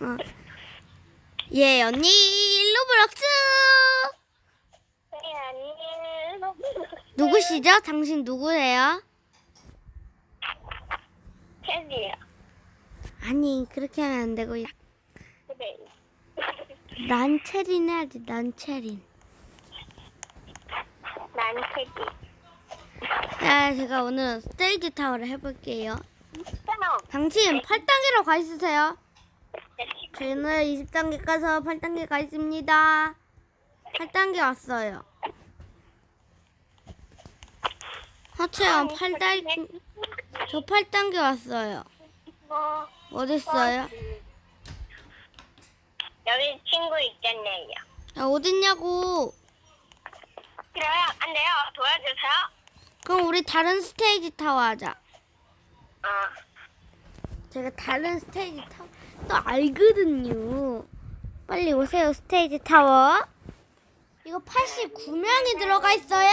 어. 예, 언니, 로블록스! 아니, 너무 누구시죠? 당신 누구세요? 캐디야. 아니, 그렇게 하면 안 되고, 그래. 란체린 해야지, 란체린. 난 캐디. 자, 제가 오늘 스테이지 타워를 해볼게요. 있잖아. 당신 8단계로 가 있으세요. 저희는 20단계 가서 8단계 가 있습니다. 8단계 왔어요. 하체형 8단계, 저 8단계 왔어요. 뭐, 어딨어요? 여기 친구 있잖아요. 야, 어딨냐고. 그래요? 안 돼요? 도와주세요. 그럼 우리 다른 스테이지 타워 하자. 어. 제가 다른 스테이지 타워 또 알거든요. 빨리 오세요, 스테이지 타워. 이거 89명이 들어가 있어요.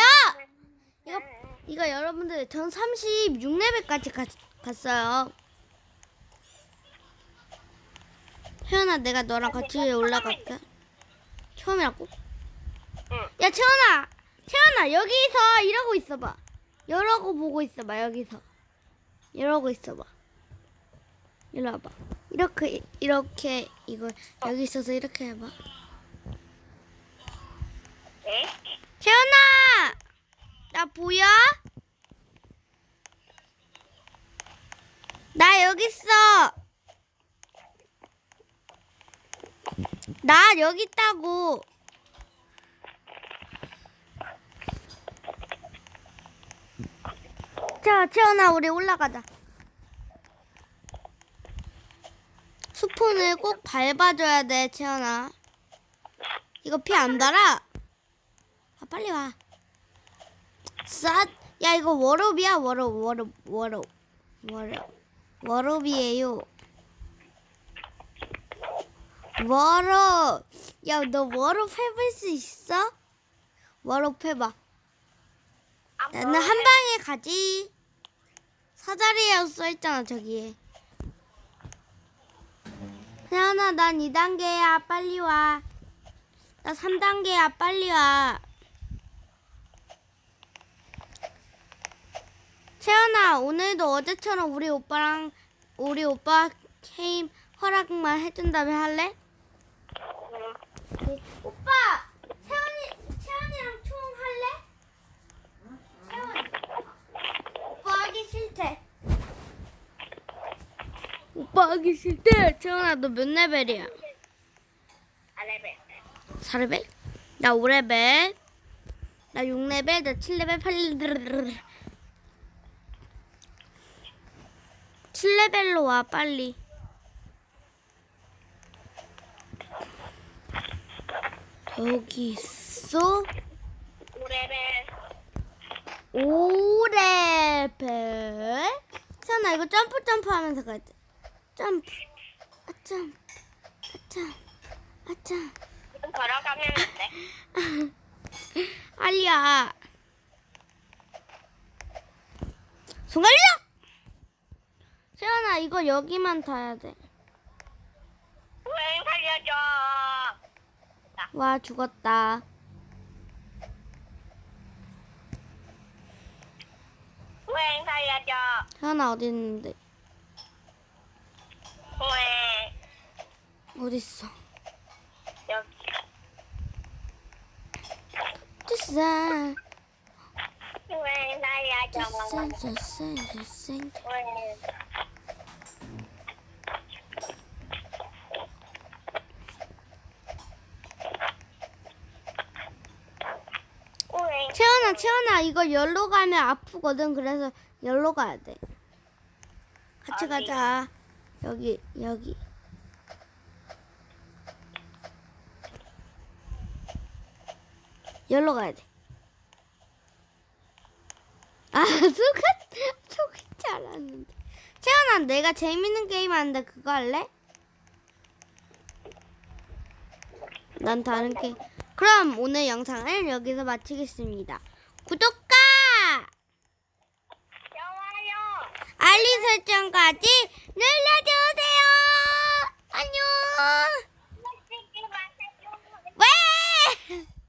이거, 이거 여러분들 전 36레벨까지 가, 갔어요. 혜연아, 내가 너랑 같이 올라갈게. 처음이라고? 응. 야, 채원아! 채원아, 여기서 이러고 있어봐. 이러고 보고 있어봐, 여기서. 이러고 있어봐. 이리 와봐. 이렇게, 이렇게, 이거, 여기 있어서 이렇게 해봐. 네? 채원아! 나 보여? 나 여기 있어. 나 여기 있다고. 자, 채원아, 우리 올라가자. 스푼을 꼭 밟아줘야 돼, 채원아. 이거 피 안 달아? 아, 빨리 와. 쌌. 야, 이거 워럽이야, 워럽, 워럽, 워럽, 워럽. 워럽이에요. 워럽. 야, 너 워럽 해볼 수 있어? 워럽 해봐. 나는 한 방에 가지. 사다리에 써 있잖아, 저기에. 태연아, 난 2단계야. 빨리 와. 나 3단계야. 빨리 와. 채연아, 오늘도 어제처럼 우리 오빠랑, 우리 오빠 게임 허락만 해준다면 할래? 오빠! 채연이, 채연이랑 총 할래? 오빠 하기 싫대. 오빠 하기 싫대. 채원아 너 몇 레벨이야? 아레베. 4레벨? 나 5레벨. 나 6레벨, 나 7레벨, 8레벨. 7레벨로 와 빨리. 여기 있어? 오레베. 5레벨. 채연아 이거 점프 점프 하면서 가야 돼. 점프. 아 점프. 아 점프. 아 점프. 좀 걸어가면 안 돼? 알리야. 송알려! 세연아, 이거 여기만 타야 돼. 왜 살려줘? 와, 죽었다. 왜 살려줘? 세연아, 어디 있는데? 왜? 어딨어? 여기. 됐어. 왜 살려줘? 됐어, 됐어, 됐어. 왜? 왜? 채연아, 채연아, 이거 열로 가면 아프거든. 그래서 열로 가야 돼. 같이 어디? 가자. 여기, 여기. 열로 가야 돼. 아, 속았, 속았지 않았는데. 채연아, 내가 재밌는 게임 하는데 그거 할래? 난 다른 게 그럼 오늘 영상을 여기서 마치겠습니다. 구독과 알림 설정까지 눌러주세요. 안녕.